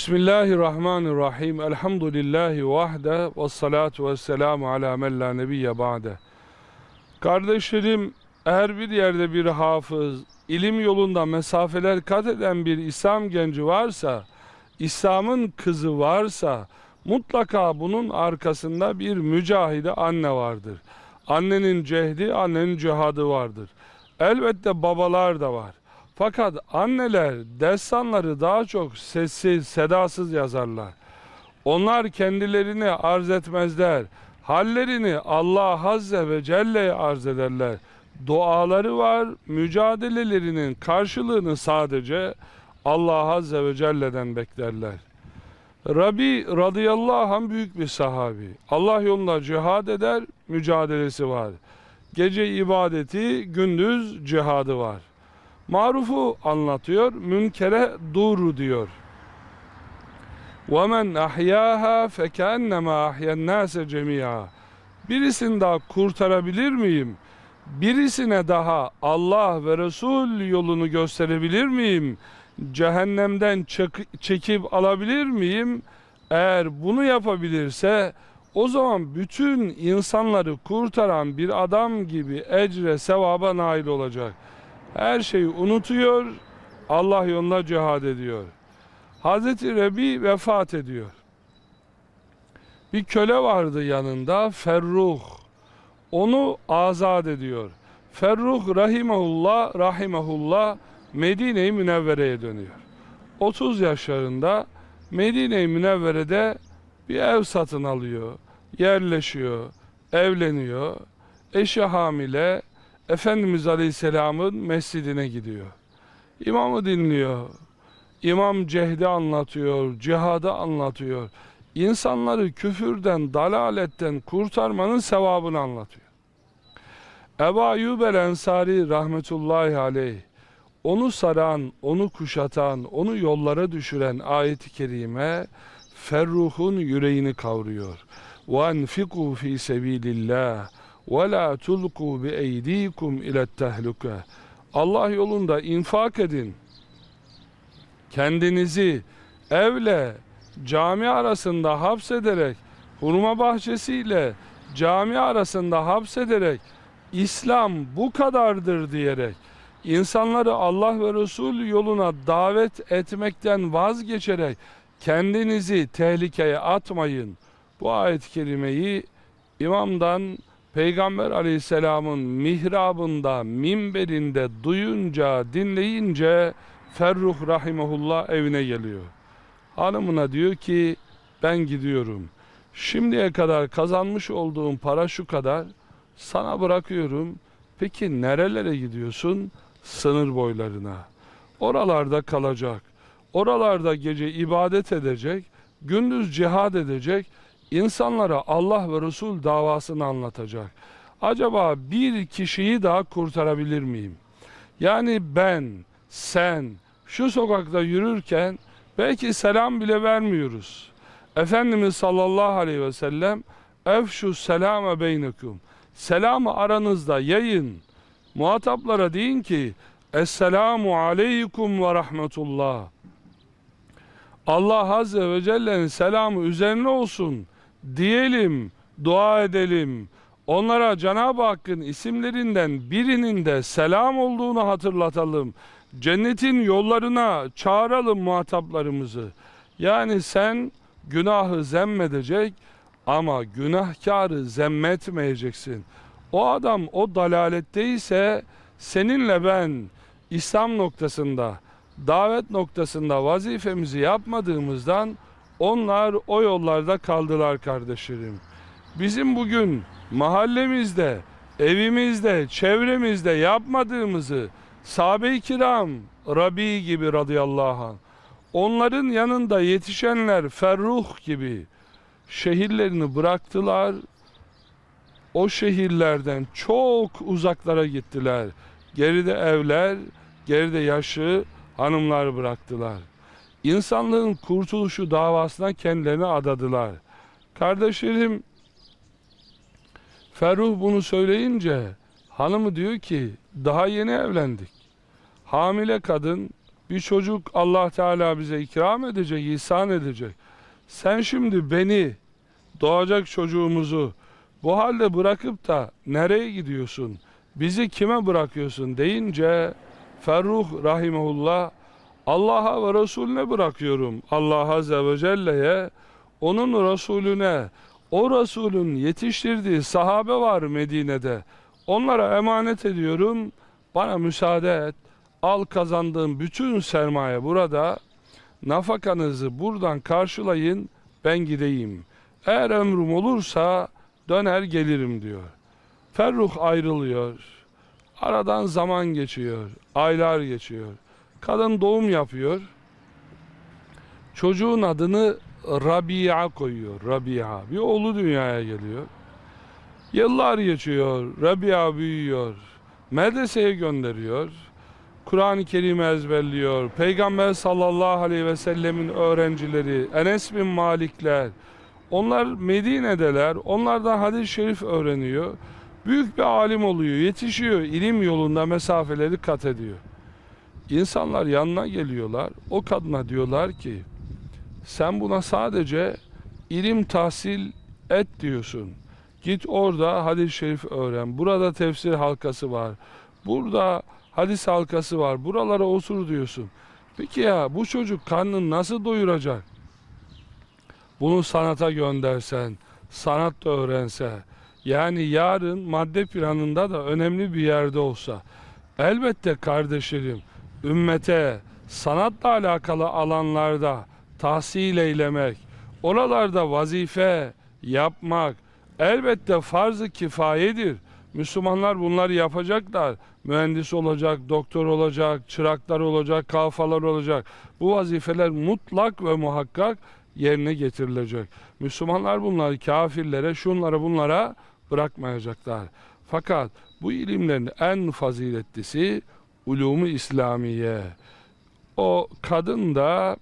Bismillahirrahmanirrahim. Elhamdülillahi vahde ve salatu ve selamu ala men la nebiyye ba'de. Kardeşlerim, eğer bir yerde bir hafız, ilim yolunda mesafeler kat eden bir İslam genci varsa, İslam'ın kızı varsa, mutlaka bunun arkasında bir mücahide anne vardır. Annenin cehdi, annenin cihadı vardır. Elbette babalar da var. Fakat anneler destanları daha çok sessiz, sedasız yazarlar. Onlar kendilerini arz etmezler. Hallerini Allah Azze ve Celle'ye arz ederler. Duaları var, mücadelelerinin karşılığını sadece Allah Azze ve Celle'den beklerler. Rabi radıyallahu anh büyük bir sahabi. Allah yolunda cihad eder, mücadelesi var. Gece ibadeti, gündüz cihadı var. Marufu anlatıyor, münkere dur diyor. وَمَنْ أَحْيَاهَا فَكَأَنَّمَا أَحْيَا النَّاسَ جَمِيعًا Birisini daha kurtarabilir miyim? Birisine daha Allah ve Resul yolunu gösterebilir miyim? Cehennemden çek- çekip alabilir miyim? Eğer bunu yapabilirse o zaman bütün insanları kurtaran bir adam gibi ecre sevaba nail olacak. Her şeyi unutuyor, Allah yolunda cihad ediyor. Hazreti Rebi vefat ediyor. Bir köle vardı yanında Ferruh. Onu azat ediyor. Ferruh rahimahullah rahimahullah Medine-i Münevvere'ye dönüyor. 30 yaşlarında Medine-i Münevvere'de bir ev satın alıyor, yerleşiyor, evleniyor. Eşi hamile, Efendimiz Aleyhisselam'ın mescidine gidiyor. İmamı dinliyor. İmam cehdi anlatıyor, cihadı anlatıyor. İnsanları küfürden, dalaletten kurtarmanın sevabını anlatıyor. Ebu Ayyub el Ensari rahmetullahi aleyh onu saran, onu kuşatan, onu yollara düşüren ayet-i kerime Ferruh'un yüreğini kavruyor. وَاَنْفِقُوا ف۪ي سَب۪يلِ اللّٰهِ وَلَا تُلْقُوا بِاَيْد۪يكُمْ اِلَى التَّهْلُكَ Allah yolunda infak edin. Kendinizi evle, cami arasında hapsederek, hurma bahçesiyle cami arasında hapsederek, İslam bu kadardır diyerek, insanları Allah ve Resul yoluna davet etmekten vazgeçerek, kendinizi tehlikeye atmayın. Bu ayet-i kerimeyi imamdan Peygamber aleyhisselamın mihrabında, minberinde duyunca, dinleyince Ferruh rahimahullah evine geliyor. Hanımına diyor ki ben gidiyorum. Şimdiye kadar kazanmış olduğum para şu kadar. Sana bırakıyorum. Peki nerelere gidiyorsun? Sınır boylarına. Oralarda kalacak. Oralarda gece ibadet edecek. Gündüz cihad edecek. İnsanlara Allah ve Resul davasını anlatacak. Acaba bir kişiyi daha kurtarabilir miyim? Yani ben, sen şu sokakta yürürken belki selam bile vermiyoruz. Efendimiz sallallahu aleyhi ve sellem efşu selame beynekum. Selamı aranızda yayın. Muhataplara deyin ki Esselamu aleykum ve rahmetullah. Allah Azze ve Celle'nin selamı üzerine olsun diyelim, dua edelim. Onlara Cenab-ı Hakk'ın isimlerinden birinin de selam olduğunu hatırlatalım. Cennetin yollarına çağıralım muhataplarımızı. Yani sen günahı zemmedecek ama günahkarı zemmetmeyeceksin. O adam o dalaletteyse seninle ben İslam noktasında, davet noktasında vazifemizi yapmadığımızdan onlar o yollarda kaldılar kardeşlerim. Bizim bugün mahallemizde, evimizde, çevremizde yapmadığımızı sahabe-i kiram, Rabi gibi radıyallahu anh, onların yanında yetişenler Ferruh gibi şehirlerini bıraktılar. O şehirlerden çok uzaklara gittiler. Geride evler, geride yaşlı hanımlar bıraktılar. İnsanlığın kurtuluşu davasına kendilerini adadılar. Kardeşlerim, Ferruh bunu söyleyince hanımı diyor ki daha yeni evlendik. Hamile kadın Bir çocuk Allah Teala bize ikram edecek, ihsan edecek. Sen şimdi beni, doğacak çocuğumuzu bu halde bırakıp da nereye gidiyorsun? Bizi kime bırakıyorsun deyince Ferruh Rahimullah Allah'a ve Resulüne bırakıyorum. Allah Azze ve Celle'ye, onun Resulüne, o Resulün yetiştirdiği sahabe var Medine'de. Onlara emanet ediyorum. Bana müsaade et. Al kazandığım bütün sermaye burada. Nafakanızı buradan karşılayın. Ben gideyim. Eğer ömrüm olursa döner gelirim diyor. Ferruh ayrılıyor. Aradan zaman geçiyor. Aylar geçiyor. Kadın doğum yapıyor. Çocuğun adını Rabia koyuyor. Rabia. Bir oğlu dünyaya geliyor. Yıllar geçiyor. Rabia büyüyor. Medreseye gönderiyor. Kur'an-ı Kerim ezberliyor. Peygamber sallallahu aleyhi ve sellemin öğrencileri Enes bin Malikler onlar Medine'deler. Onlardan hadis-i şerif öğreniyor. Büyük bir alim oluyor. Yetişiyor. ilim yolunda mesafeleri kat ediyor. İnsanlar yanına geliyorlar. O kadına diyorlar ki sen buna sadece ilim tahsil et diyorsun. Git orada hadis-i şerif öğren. Burada tefsir halkası var. Burada hadis halkası var. Buralara otur diyorsun. Peki ya bu çocuk karnını nasıl doyuracak? Bunu sanata göndersen, sanat da öğrense, yani yarın madde planında da önemli bir yerde olsa, elbette kardeşlerim, ümmete, sanatla alakalı alanlarda tahsil eylemek, oralarda vazife yapmak, elbette farz-ı kifayedir. Müslümanlar bunları yapacaklar. Mühendis olacak, doktor olacak, çıraklar olacak, kalfalar olacak. Bu vazifeler mutlak ve muhakkak yerine getirilecek. Müslümanlar bunları kafirlere, şunlara bunlara bırakmayacaklar. Fakat bu ilimlerin en faziletlisi ulumu İslamiye. O kadın da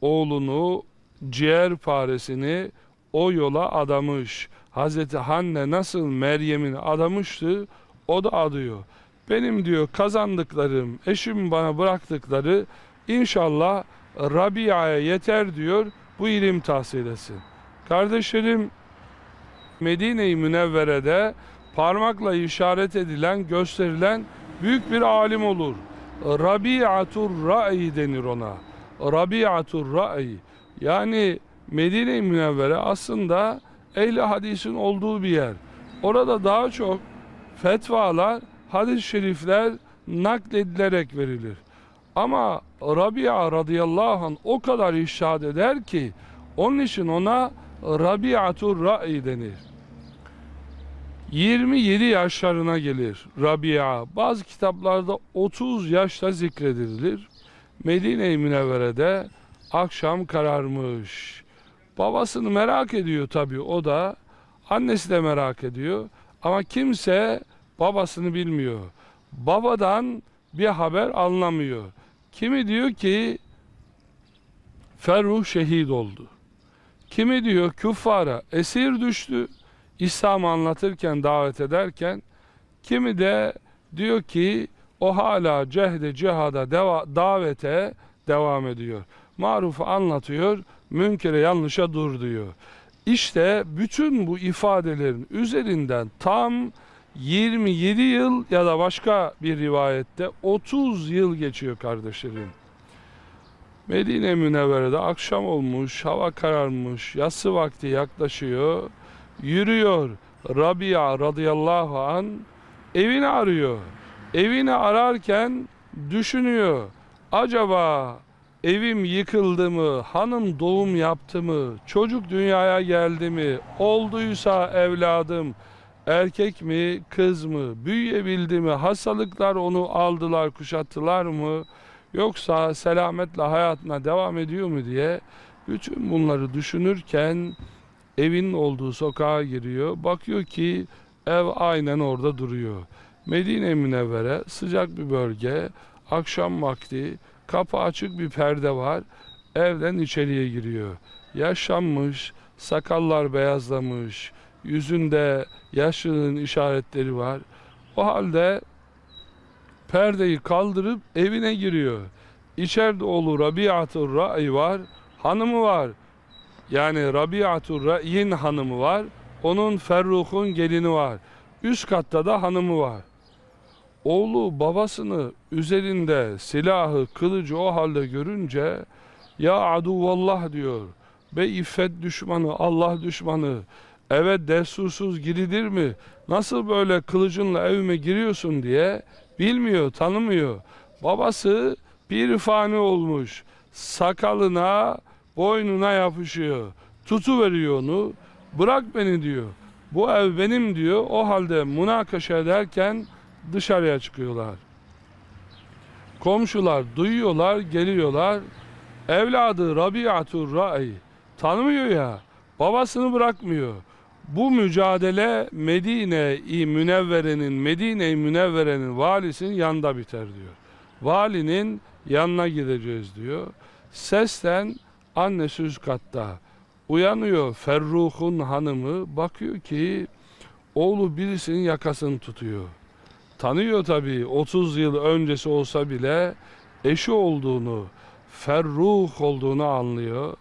oğlunu, ciğer paresini o yola adamış. Hazreti Hanne nasıl Meryem'in adamıştı, o da adıyor. Benim diyor kazandıklarım, eşim bana bıraktıkları inşallah Rabia'ya yeter diyor bu ilim tahsil etsin. Kardeşlerim Medine-i Münevvere'de parmakla işaret edilen, gösterilen büyük bir alim olur. Rabi'atur Ra'i denir ona. Rabi'atur Ra'i. Yani Medine-i Münevvere aslında ehli hadisin olduğu bir yer. Orada daha çok fetvalar, hadis-i şerifler nakledilerek verilir. Ama Rabia radıyallahu anh o kadar işaret eder ki onun için ona Rabiatur Ra'i denir. 27 yaşlarına gelir Rabia. Bazı kitaplarda 30 yaşta zikredilir. Medine-i Münevvere'de akşam kararmış. Babasını merak ediyor tabii o da. Annesi de merak ediyor. Ama kimse babasını bilmiyor. Babadan bir haber anlamıyor. Kimi diyor ki Ferruh şehit oldu. Kimi diyor küffara esir düştü. İslam'ı anlatırken, davet ederken kimi de diyor ki o hala cehde cihada deva, davete devam ediyor. Marufu anlatıyor, münkere yanlışa dur diyor. İşte bütün bu ifadelerin üzerinden tam 27 yıl ya da başka bir rivayette 30 yıl geçiyor kardeşlerim. Medine Münevvere'de akşam olmuş, hava kararmış, yatsı vakti yaklaşıyor. Yürüyor Rabia radıyallahu an evini arıyor. Evini ararken düşünüyor. Acaba evim yıkıldı mı, hanım doğum yaptı mı, çocuk dünyaya geldi mi, olduysa evladım erkek mi, kız mı, büyüyebildi mi, hastalıklar onu aldılar, kuşattılar mı, yoksa selametle hayatına devam ediyor mu diye bütün bunları düşünürken evin olduğu sokağa giriyor. Bakıyor ki ev aynen orada duruyor. Medine Münevvere sıcak bir bölge. Akşam vakti kapı açık bir perde var. Evden içeriye giriyor. Yaşlanmış, sakallar beyazlamış, yüzünde yaşlılığın işaretleri var. O halde perdeyi kaldırıp evine giriyor. İçeride oğlu Rabiatur Ra'i var. Hanımı var. Yani Rabiatur Ra'i'nin hanımı var. Onun Ferruh'un gelini var. Üst katta da hanımı var. Oğlu babasını üzerinde silahı, kılıcı o halde görünce ya aduvallah diyor. Be iffet düşmanı, Allah düşmanı. Eve destursuz girilir mi? Nasıl böyle kılıcınla evime giriyorsun diye bilmiyor, tanımıyor. Babası bir fani olmuş. Sakalına, boynuna yapışıyor. Tutu veriyor onu. Bırak beni diyor. Bu ev benim diyor. O halde münakaşa ederken dışarıya çıkıyorlar. Komşular duyuyorlar, geliyorlar. Evladı Rabiatur Ra'i tanımıyor ya. Babasını bırakmıyor. Bu mücadele Medine-i Münevvere'nin Medine-i Münevvere'nin valisinin yanında biter diyor. Valinin yanına gideceğiz diyor. Sesten annesi üst katta. Uyanıyor Ferruh'un hanımı bakıyor ki oğlu birisinin yakasını tutuyor. Tanıyor tabii 30 yıl öncesi olsa bile eşi olduğunu, Ferruh olduğunu anlıyor.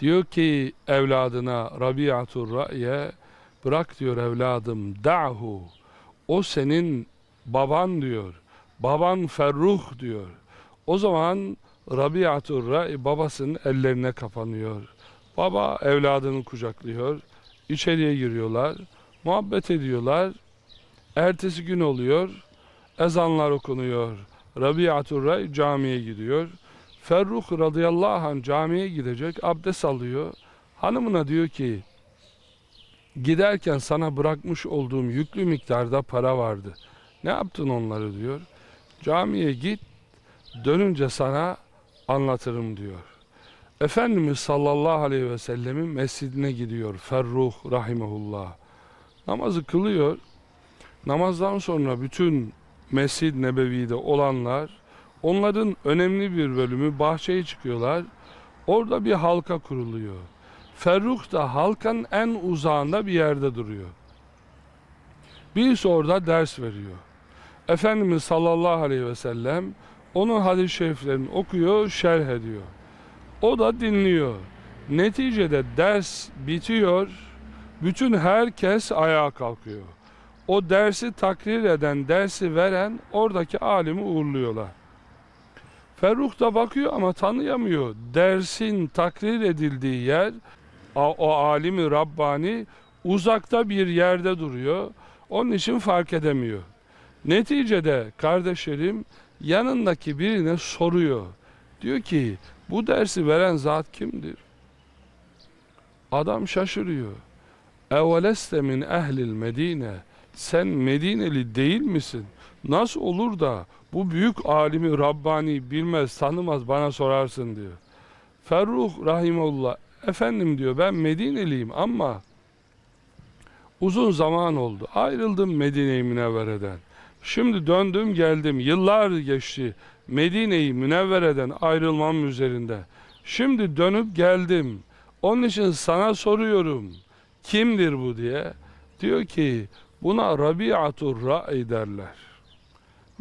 Diyor ki evladına Rabiatur Ra'ye bırak diyor evladım da'hu. O senin baban diyor. Baban Ferruh diyor. O zaman Rabiatur Ra'i babasının ellerine kapanıyor. Baba evladını kucaklıyor. İçeriye giriyorlar. Muhabbet ediyorlar. Ertesi gün oluyor. Ezanlar okunuyor. Rabiatur Ra'i camiye gidiyor. Ferruh radıyallahu anh camiye gidecek. Abdest alıyor. Hanımına diyor ki giderken sana bırakmış olduğum yüklü miktarda para vardı. Ne yaptın onları diyor. Camiye git dönünce sana anlatırım diyor. Efendimiz sallallahu aleyhi ve sellemin mescidine gidiyor Ferruh rahimehullah. Namazı kılıyor. Namazdan sonra bütün Mescid-i Nebevi'de olanlar onların önemli bir bölümü bahçeye çıkıyorlar. Orada bir halka kuruluyor. Ferruh da halkanın en uzağında bir yerde duruyor. Birisi orada ders veriyor. Efendimiz sallallahu aleyhi ve sellem onun hadis-i şeriflerini okuyor, şerh ediyor. O da dinliyor. Neticede ders bitiyor. Bütün herkes ayağa kalkıyor. O dersi takrir eden, dersi veren oradaki alimi uğurluyorlar. Ferruh da bakıyor ama tanıyamıyor. Dersin takrir edildiği yer, o, alimi Rabbani uzakta bir yerde duruyor. Onun için fark edemiyor. Neticede kardeşlerim yanındaki birine soruyor. Diyor ki bu dersi veren zat kimdir? Adam şaşırıyor. Eveleste min ehlil Medine. Sen Medineli değil misin? Nasıl olur da bu büyük alimi Rabbani bilmez, tanımaz bana sorarsın diyor. Ferruh Rahimullah efendim diyor ben Medineliyim ama uzun zaman oldu. Ayrıldım Medine-i Münevvere'den. Şimdi döndüm geldim. Yıllar geçti. Medine-i Münevvere'den ayrılmam üzerinde. Şimdi dönüp geldim. Onun için sana soruyorum. Kimdir bu diye. Diyor ki buna Rabiatur Ra'i derler.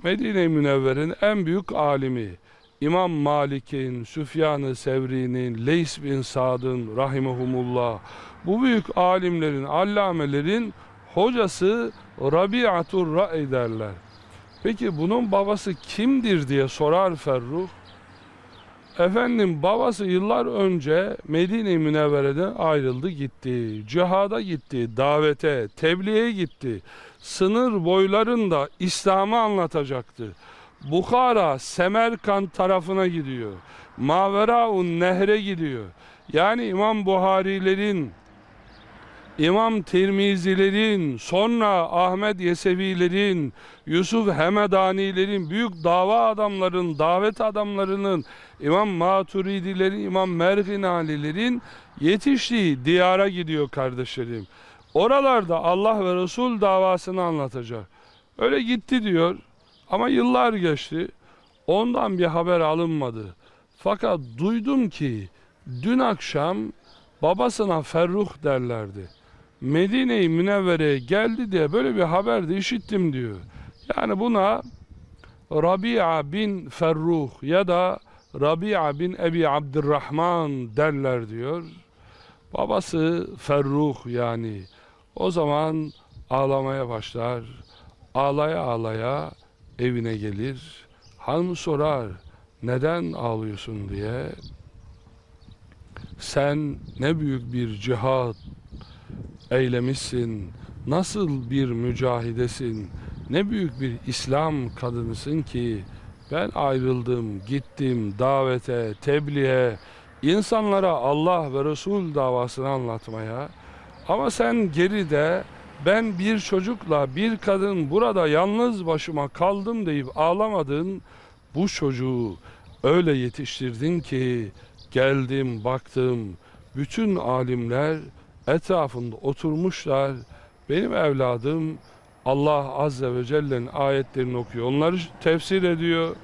Medine-i Münevver'in en büyük alimi. İmam Malik'in, Süfyan-ı Sevri'nin, Leys bin Sad'ın rahimehumullah. Bu büyük alimlerin, allamelerin hocası Rabiatur Ra'i derler. Peki bunun babası kimdir diye sorar Ferruh. Efendim babası yıllar önce Medine-i Münevvere'den ayrıldı gitti. Cihada gitti, davete, tebliğe gitti. Sınır boylarında İslam'ı anlatacaktı. Bukhara, Semerkant tarafına gidiyor. Maveraun Nehre gidiyor. Yani İmam Buharilerin İmam Tirmizilerin, sonra Ahmet Yesevilerin, Yusuf Hemedanilerin, büyük dava adamların, davet adamlarının, İmam Maturidilerin, İmam Merginalilerin yetiştiği diyara gidiyor kardeşlerim. Oralarda Allah ve Resul davasını anlatacak. Öyle gitti diyor ama yıllar geçti. Ondan bir haber alınmadı. Fakat duydum ki dün akşam babasına Ferruh derlerdi. Medine-i Münevvere'ye geldi diye böyle bir haber de işittim diyor. Yani buna Rabia bin Ferruh ya da Rabia bin Ebi Abdurrahman derler diyor. Babası Ferruh yani. O zaman ağlamaya başlar. Ağlaya ağlaya evine gelir. Hanım sorar neden ağlıyorsun diye. Sen ne büyük bir cihat eylemişsin. Nasıl bir mücahidesin. Ne büyük bir İslam kadınısın ki ben ayrıldım, gittim davete, tebliğe, insanlara Allah ve Resul davasını anlatmaya. Ama sen geride ben bir çocukla bir kadın burada yalnız başıma kaldım deyip ağlamadın. Bu çocuğu öyle yetiştirdin ki geldim baktım bütün alimler etrafında oturmuşlar. Benim evladım Allah Azze ve Celle'nin ayetlerini okuyor. Onları tefsir ediyor.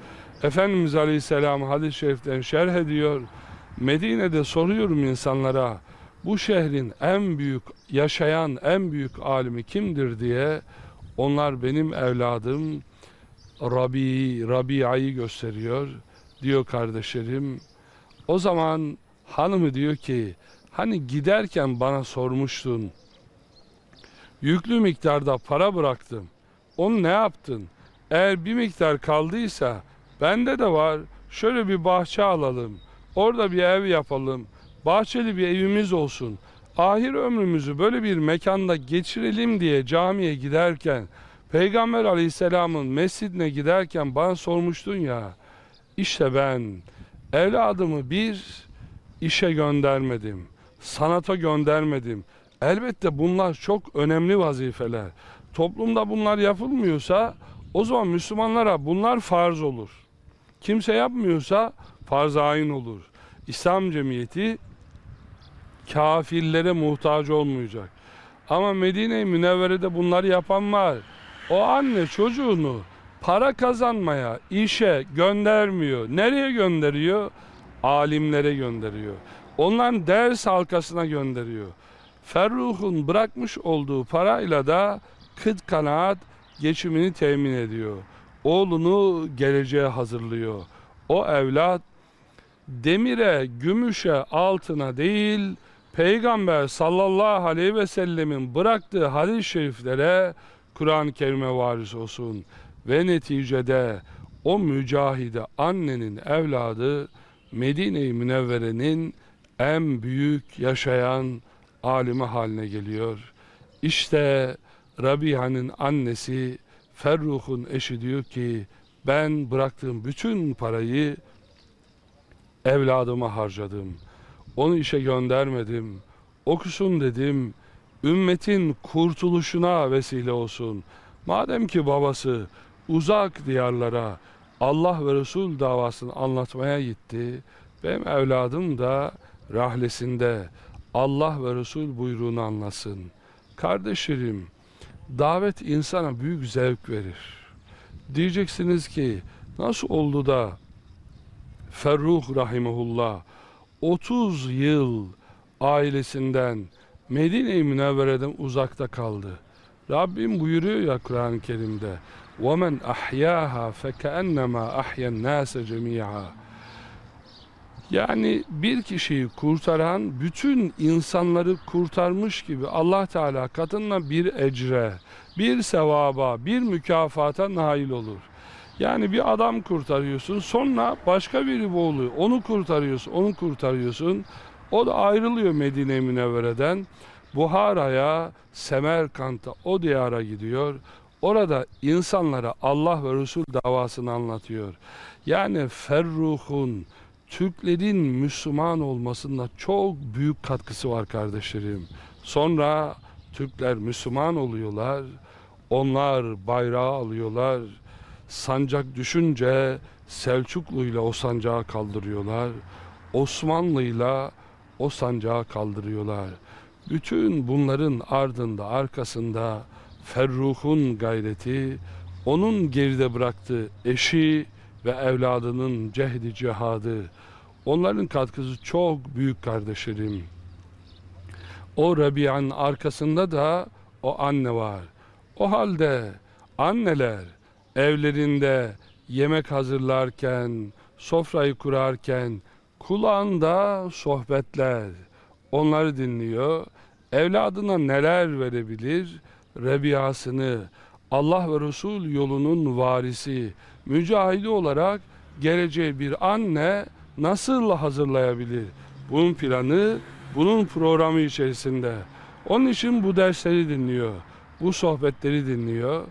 Efendimiz Aleyhisselam hadis-i şeriften şerh ediyor. Medine'de soruyorum insanlara bu şehrin en büyük yaşayan en büyük alimi kimdir diye onlar benim evladım Rabi, Rabia'yı gösteriyor diyor kardeşlerim. O zaman hanımı diyor ki hani giderken bana sormuştun yüklü miktarda para bıraktım. Onu ne yaptın? Eğer bir miktar kaldıysa bende de var. Şöyle bir bahçe alalım. Orada bir ev yapalım. Bahçeli bir evimiz olsun. Ahir ömrümüzü böyle bir mekanda geçirelim diye camiye giderken Peygamber Aleyhisselam'ın mescidine giderken bana sormuştun ya. İşte ben evladımı bir işe göndermedim. Sanata göndermedim. Elbette bunlar çok önemli vazifeler. Toplumda bunlar yapılmıyorsa o zaman Müslümanlara bunlar farz olur. Kimse yapmıyorsa farz ayin olur. İslam cemiyeti kafirlere muhtaç olmayacak. Ama Medine-i Münevvere'de bunları yapan var. O anne çocuğunu para kazanmaya, işe göndermiyor. Nereye gönderiyor? Alimlere gönderiyor. Onların ders halkasına gönderiyor. Ferruh'un bırakmış olduğu parayla da kıt kanaat geçimini temin ediyor. Oğlunu geleceğe hazırlıyor. O evlat demire, gümüşe, altına değil, Peygamber sallallahu aleyhi ve sellemin bıraktığı hadis-i şeriflere Kur'an-ı Kerim'e varis olsun. Ve neticede o mücahide annenin evladı Medine-i Münevvere'nin en büyük yaşayan alimi haline geliyor. İşte Rabiha'nın annesi Ferruh'un eşi diyor ki ben bıraktığım bütün parayı evladıma harcadım. Onu işe göndermedim. Okusun dedim. Ümmetin kurtuluşuna vesile olsun. Madem ki babası uzak diyarlara Allah ve Resul davasını anlatmaya gitti. Benim evladım da rahlesinde Allah ve Resul buyruğunu anlasın. Kardeşlerim, davet insana büyük zevk verir. Diyeceksiniz ki nasıl oldu da Ferruh Rahimullah 30 yıl ailesinden Medine-i Münevvere'den uzakta kaldı. Rabbim buyuruyor ya Kur'an-ı Kerim'de وَمَنْ أَحْيَاهَا فَكَأَنَّمَا أَحْيَا النَّاسَ جَمِيعًا yani bir kişiyi kurtaran bütün insanları kurtarmış gibi Allah Teala katında bir ecre, bir sevaba, bir mükafata nail olur. Yani bir adam kurtarıyorsun sonra başka biri boğuluyor. Onu kurtarıyorsun, onu kurtarıyorsun. O da ayrılıyor Medine Münevvere'den. Buhara'ya, Semerkant'a, o diyara gidiyor. Orada insanlara Allah ve Resul davasını anlatıyor. Yani Ferruh'un, Türklerin Müslüman olmasında çok büyük katkısı var kardeşlerim. Sonra Türkler Müslüman oluyorlar. Onlar bayrağı alıyorlar. Sancak düşünce Selçuklu'yla o sancağı kaldırıyorlar. Osmanlı'yla o sancağı kaldırıyorlar. Bütün bunların ardında, arkasında Ferruh'un gayreti, onun geride bıraktığı eşi ve evladının cehdi cihadı, onların katkısı çok büyük kardeşlerim. O Rabia'nın arkasında da o anne var. O halde anneler evlerinde yemek hazırlarken, sofrayı kurarken kulağında sohbetler. Onları dinliyor. Evladına neler verebilir? Rebiyasını, Allah ve Resul yolunun varisi, mücahidi olarak geleceği bir anne nasıl hazırlayabilir? Bunun planı, bunun programı içerisinde. Onun için bu dersleri dinliyor, bu sohbetleri dinliyor.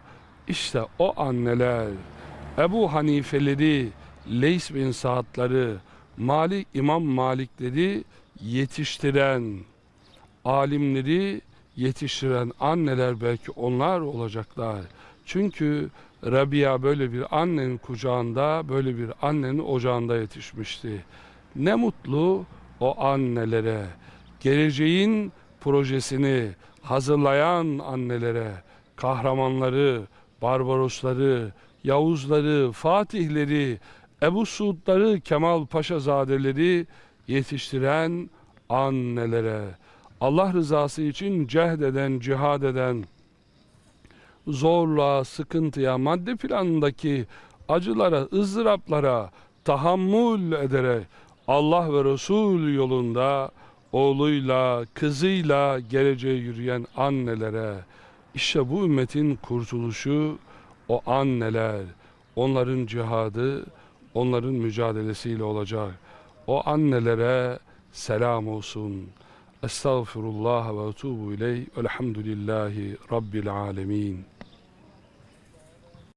İşte o anneler, Ebu Hanifeleri, Leys bin Saadları, Malik İmam Malikleri yetiştiren, alimleri yetiştiren anneler belki onlar olacaklar. Çünkü Rabia böyle bir annenin kucağında, böyle bir annenin ocağında yetişmişti. Ne mutlu o annelere, geleceğin projesini hazırlayan annelere, kahramanları, Barbarosları, Yavuzları, Fatihleri, Ebu Suudları, Kemal Paşazadeleri yetiştiren annelere, Allah rızası için cehd eden, cihad eden, zorla, sıkıntıya, madde planındaki acılara, ızdıraplara tahammül ederek Allah ve Resul yolunda oğluyla, kızıyla geleceğe yürüyen annelere işte bu ümmetin kurtuluşu o anneler, onların cihadı, onların mücadelesiyle olacak. O annelere selam olsun. Estağfirullah ve etubu ileyh. Elhamdülillahi Rabbil alemin.